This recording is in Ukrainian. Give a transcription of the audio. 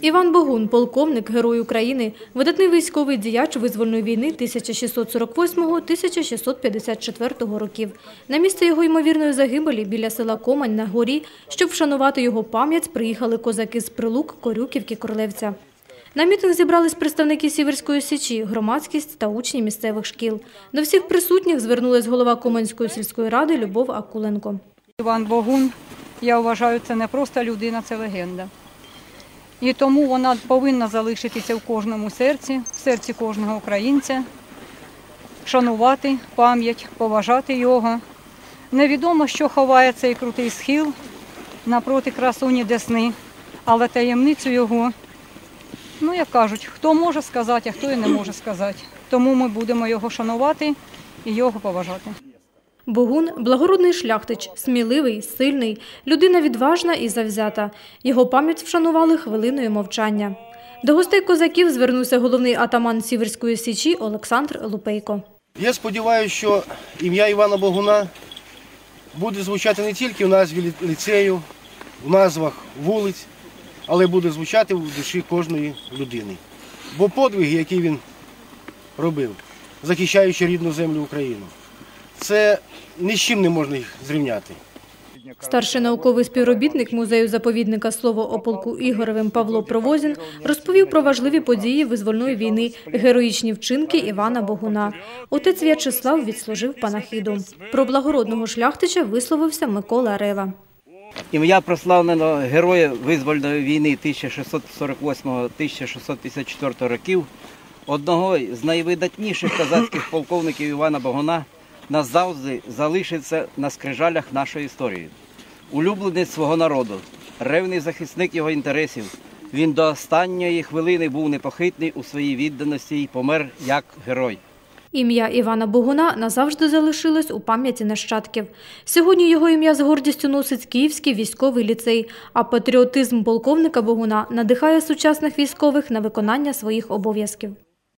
Іван Богун, полковник, герой України, видатний військовий діяч визвольної війни 1648-1654 років. На місце його ймовірної загибелі біля села Комань на горі, щоб вшанувати його пам'ять, приїхали козаки з Прилук, Корюківки, Королевця. На мітинг зібрались представники Сіверської січі, громадськість та учні місцевих шкіл. До всіх присутніх звернулась голова Команської сільської ради Любов Акуленко. Іван Богун, я вважаю, це не просто людина, це легенда. І тому вона повинна залишитися в кожному серці, в серці кожного українця, шанувати пам'ять, поважати його. Невідомо, що ховає цей крутий схил напроти красуні Десни, але таємницю його, ну як кажуть, хто може сказати, а хто і не може сказати. Тому ми будемо його шанувати і його поважати. Богун – благородний шляхтич, сміливий, сильний, людина відважна і завзята. Його пам'ять вшанували хвилиною мовчання. До гостей козаків звернувся головний атаман Сіверської січі Олександр Лупейко. Я сподіваюся, що ім'я Івана Богуна буде звучати не тільки в назві ліцею, в назвах вулиць, але буде звучати в душі кожної людини. Бо подвиги, які він робив, захищаючи рідну землю Україну, це ні з чим не можна їх зрівняти. Старший науковий співробітник музею-заповідника «Слово о полку Ігоревим» Павло Провозін розповів про важливі події визвольної війни, героїчні вчинки Івана Богуна. Отець В'ячеслав відслужив панахиду. Про благородного шляхтича висловився Микола Рева. Ім'я прославленого героя визвольної війни 1648-1654 років, одного з найвидатніших козацьких полковників Івана Богуна, назавжди залишиться на скрижалях нашої історії. Улюбленець свого народу, ревний захисник його інтересів. Він до останньої хвилини був непохитний у своїй відданості і помер як герой. Ім'я Івана Богуна назавжди залишилось у пам'яті нащадків. Сьогодні його ім'я з гордістю носить Київський військовий ліцей, а патріотизм полковника Богуна надихає сучасних військових на виконання своїх обов'язків.